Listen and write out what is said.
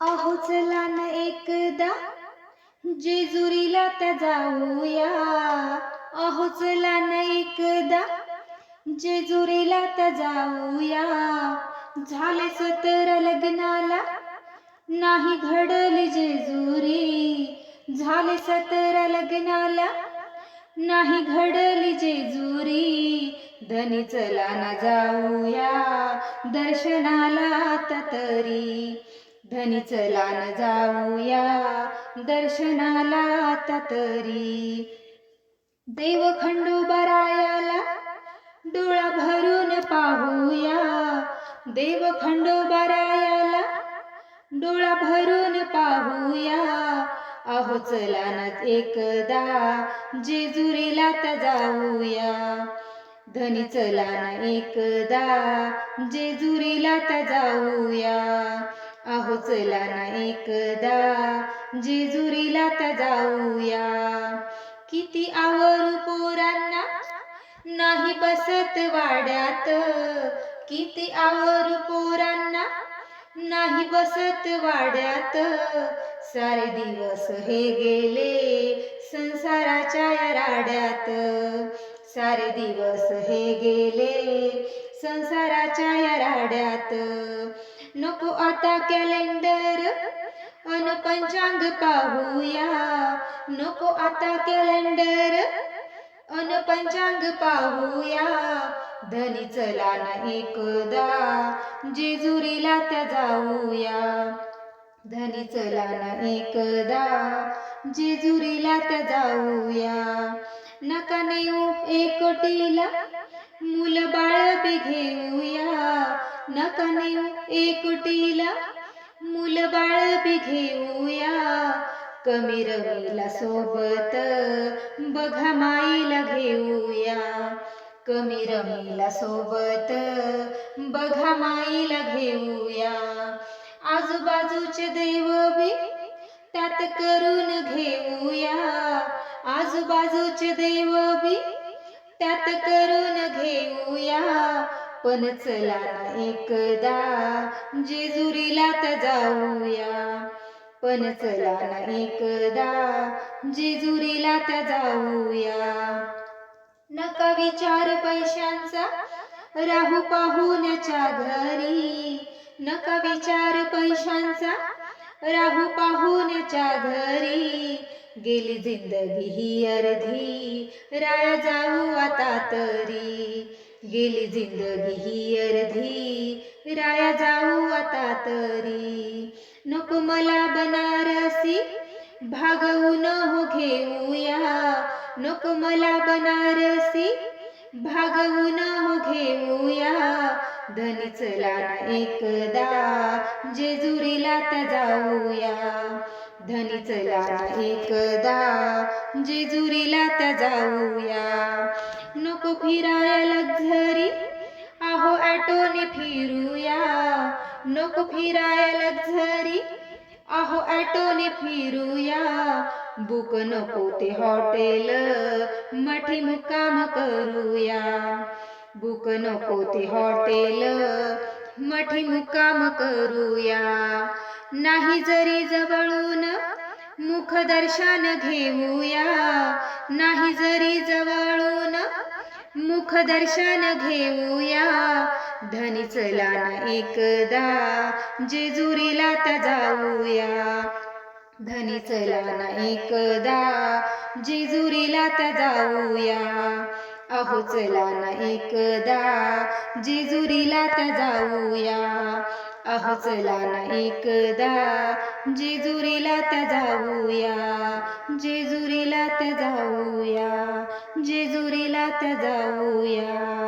अहो चला न एकदा जेजुरीला त्या जाऊया. अहो चला न एकदा जेजुरीला त्या जाऊया. झाले सतर लग्नाला नाही घडली जेजुरी. झाले सतर लग्नाला नाही घडली जेजुरी. धनी चला ना जाऊया दर्शनाला आता तरी. धनी चला न जाऊया दर्शनाला आता तरी. देव खंडोबरायाला डोळा भरून पाहूया. देव खंडोबरायाला डोळा भरून पाहूया. अहो चला ना एकदा जेजुरीला तर जाऊया. धनी चला ना एकदा जेजुरीला तर जाऊया. पोचला ना एकदा जेजुरीला तर जाऊया. किती आवरू पोरांना नाही बसत वाड्यात. किती आवरू पोरांना नाही बसत वाड्यात. सारे दिवस हे गेले संसाराच्या या राड्यात. सारे दिवस हे गेले संसाराच्या या राड्यात. नको आता कॅलेंडर अन पंचांग पाहूया. नको आता कॅलेंडर अन पंचांग पाहूया. धनी चला ना एकदा जेजुरीला त्या जाऊया. धनी चला ना एकदा जेजुरीला त्या जाऊया. नका नेऊ एकटीला मुलं बाळ बी घेऊया. नका नेऊ एकुटीला. मुल बाळ बी घेऊया. कमी रवीला सोबत. बघा माईला घेऊया. कमी रमीला सोबत. बघा माईला घेऊया. आजूबाजूचे देव बी त्यात करून घेऊया. आजूबाजूचे देव बी त्यात करून घेऊया. पण चला एकदा जेजुरीला तर जाऊया. पण चला ना एकदा जेजुरीला तर जाऊया. नका विचार पैशांचा राहू पाहुण्याच्या घरी. नका विचार पैशांचा राहू पाहुण्याच्या घरी. गेली जिंदगी ही अर्धी राया जाऊ आता तरी. गेली जिंदगी ही अर्धी. राया जाऊ आता तरी. नको मला बनारसी भागवून हो घेऊया. नको मला बनारसी भागवून हो घेऊया. धनी चला एकदा जेजुरीला तर जाऊया. धनी चला एकदा जेजुरीला तर जाऊया. नको फिरायला घरी आहो ॲटोने फिरूया नको फिरायला घरी आहो ॲटोने फिरूया बुक नको ते हॉटेल मठी मुक्काम करूया बुक नको ते हॉटेल मठी मुक्काम करूया नाही जरी जवळून मुखदर्शन घेऊया नाही जरी जवळून मुखदर्शन घेऊया. धनी चला ना एकदा. जेजुरीला तर जाऊया. धनी चला ना एकदा. जेजुरीला तर जाऊया. अहो चला ना एकदा. जेजुरीला तर जाऊया. अहो चला ना एकदा. जेजुरीला तर जाऊया. जेजुरीला तर जाऊया जेजुरीला तर जाऊया